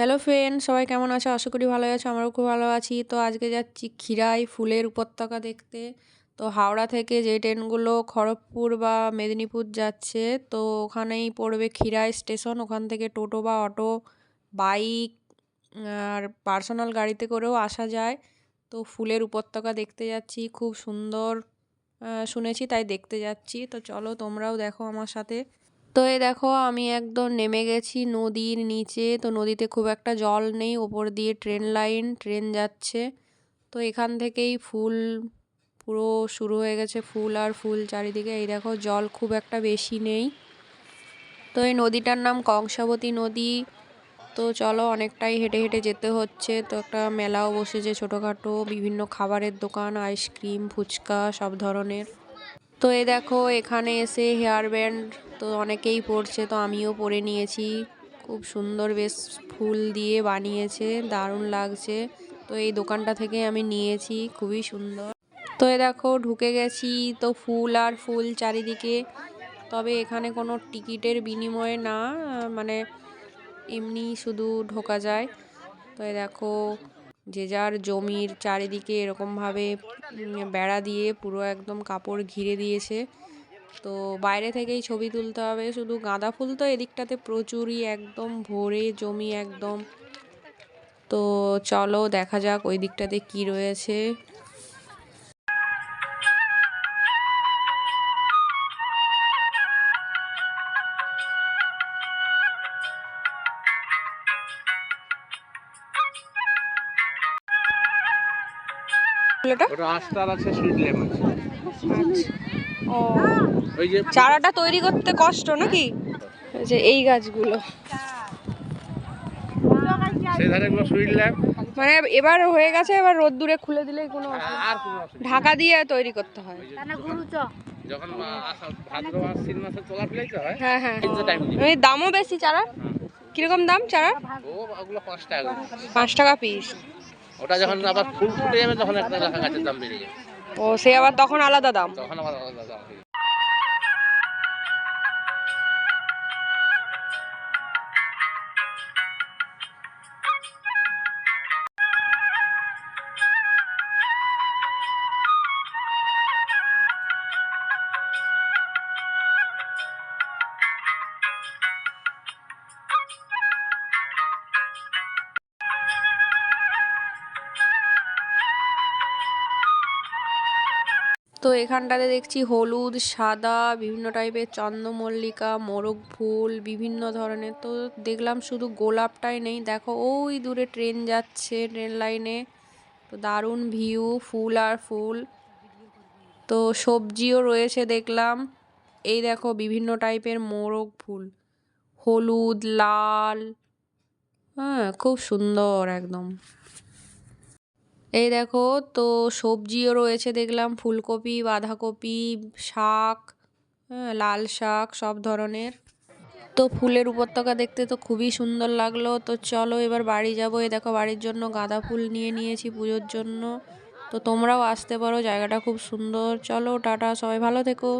Hello friend সবাই কেমন আছো? আশা করি ভালো আছো। আমরাও খুব ভালো আছি। তো আজকে যাচ্ছি ক্ষীরাই ফুলের উপত্যকা দেখতে। তো হাওড়া থেকে যে ট্রেনগুলো খড়গপুর বা মেদিনীপুর যাচ্ছে, তো ওখানেই পড়বে ক্ষীরাই স্টেশন। ওখান থেকে টোটো বা অটো, বাইক, আর পার্সোনাল গাড়িতে করেও আসা যায়। তো ফুলের উপত্যকা দেখতে যাচ্ছি। খুব সুন্দর শুনেছি, তাই দেখতে যাচ্ছি। তো চলো তোমরাও দেখো আমার সাথে। তো এই দেখো, আমি একদম নেমে গেছি নদীর নিচে। তো নদীতে খুব একটা জল নেই, ওপর দিয়ে ট্রেন লাইন, ট্রেন যাচ্ছে। তো এখান থেকেই ফুল পুরো শুরু হয়ে গেছে, ফুল আর ফুল চারিদিকে। এই দেখো, জল খুব একটা বেশি নেই। তো এই নদীটার নাম কংসাবতী নদী। তো চলো, অনেকটাই হেঁটে হেঁটে যেতে হচ্ছে। তো একটা মেলাও বসেছে ছোটোখাটো, বিভিন্ন খাবারের দোকান, আইসক্রিম, ফুচকা, সব ধরনের। তো এ দেখো, এখানে এসে হেয়ার ব্যান্ড তো অনেকেই পরছে, তো আমিও পরে নিয়েছি। খুব সুন্দর বেশ ফুল দিয়ে বানিয়েছে, দারুণ লাগছে। তো এই দোকানটা থেকে আমি নিয়েছি, খুবই সুন্দর। তো এ দেখো, ঢুকে গেছি, তো ফুল আর ফুল চারিদিকে। তবে এখানে কোনো টিকিটের বিনিময়ে না মানে এমনি শুধু ঢোকা যায়। তো এই দেখো যে যার জমির চারিদিকে এরকমভাবে বেড়া দিয়ে পুরো একদম কাপড় ঘিরে দিয়েছে। তো বাইরে থেকেই ছবি তুলতে হবে, শুধু গাঁদা ফুল তো এদিকটাতে প্রচুরই, একদম ভরে জমি একদম। তো চলো দেখা যাক ওই দিকটাতে কি রয়েছে। ওটা আস্তার আছে সুইট লেমন ও। ওই যে চারাটা তৈরি করতে কষ্ট নাকি? এই যে এই গাছগুলো। মানে এবার হয়ে গেছে এবার রোদ্দুরে খুলে দিলেই কোনো ঢাকা দিয়ে তৈরি করতে হয়। হয় হ্যাঁ হ্যাঁ। এই দামও বেশি চারা কীরকম দাম চারা পাঁচ টাকা পিস ওটা যখন আবার ফুল ফুটে যাবে তখন একটা গাছের দাম বেড়ে যাবে ও সে আবার তখন আলাদা দাম? তখন আবার আলাদা দাম তো এখানটাতে দেখছি হলুদ, সাদা, বিভিন্ন টাইপের চন্দ্রমল্লিকা, মোরগ ফুল, বিভিন্ন ধরনের। তো দেখলাম শুধু গোলাপটাই নেই। দেখো, ওই দূরে ট্রেন যাচ্ছে ট্রেন লাইনে। তো দারুণ ভিউ, ফুল আর ফুল। তো সবজিও রয়েছে দেখলাম। এই দেখো, বিভিন্ন টাইপের মোরগ ফুল। হলুদ, লাল। হ্যাঁ খুব সুন্দর একদম। এই দেখো, তো সবজিও রয়েছে দেখলাম, ফুলকপি, বাঁধাকপি, শাক হ্যাঁ লাল শাক, সব ধরনের। তো ফুলের উপত্যকা দেখতে তো খুবই সুন্দর লাগল। তো চলো এবার বাড়ি যাব। এই দেখো, বাড়ির জন্য গাঁদা ফুল নিয়ে নিয়েছি পুজোর জন্য। তো তোমরাও আসতে পারো, জায়গাটা খুব সুন্দর। চলো, টাটা, সবাই ভালো থেকো।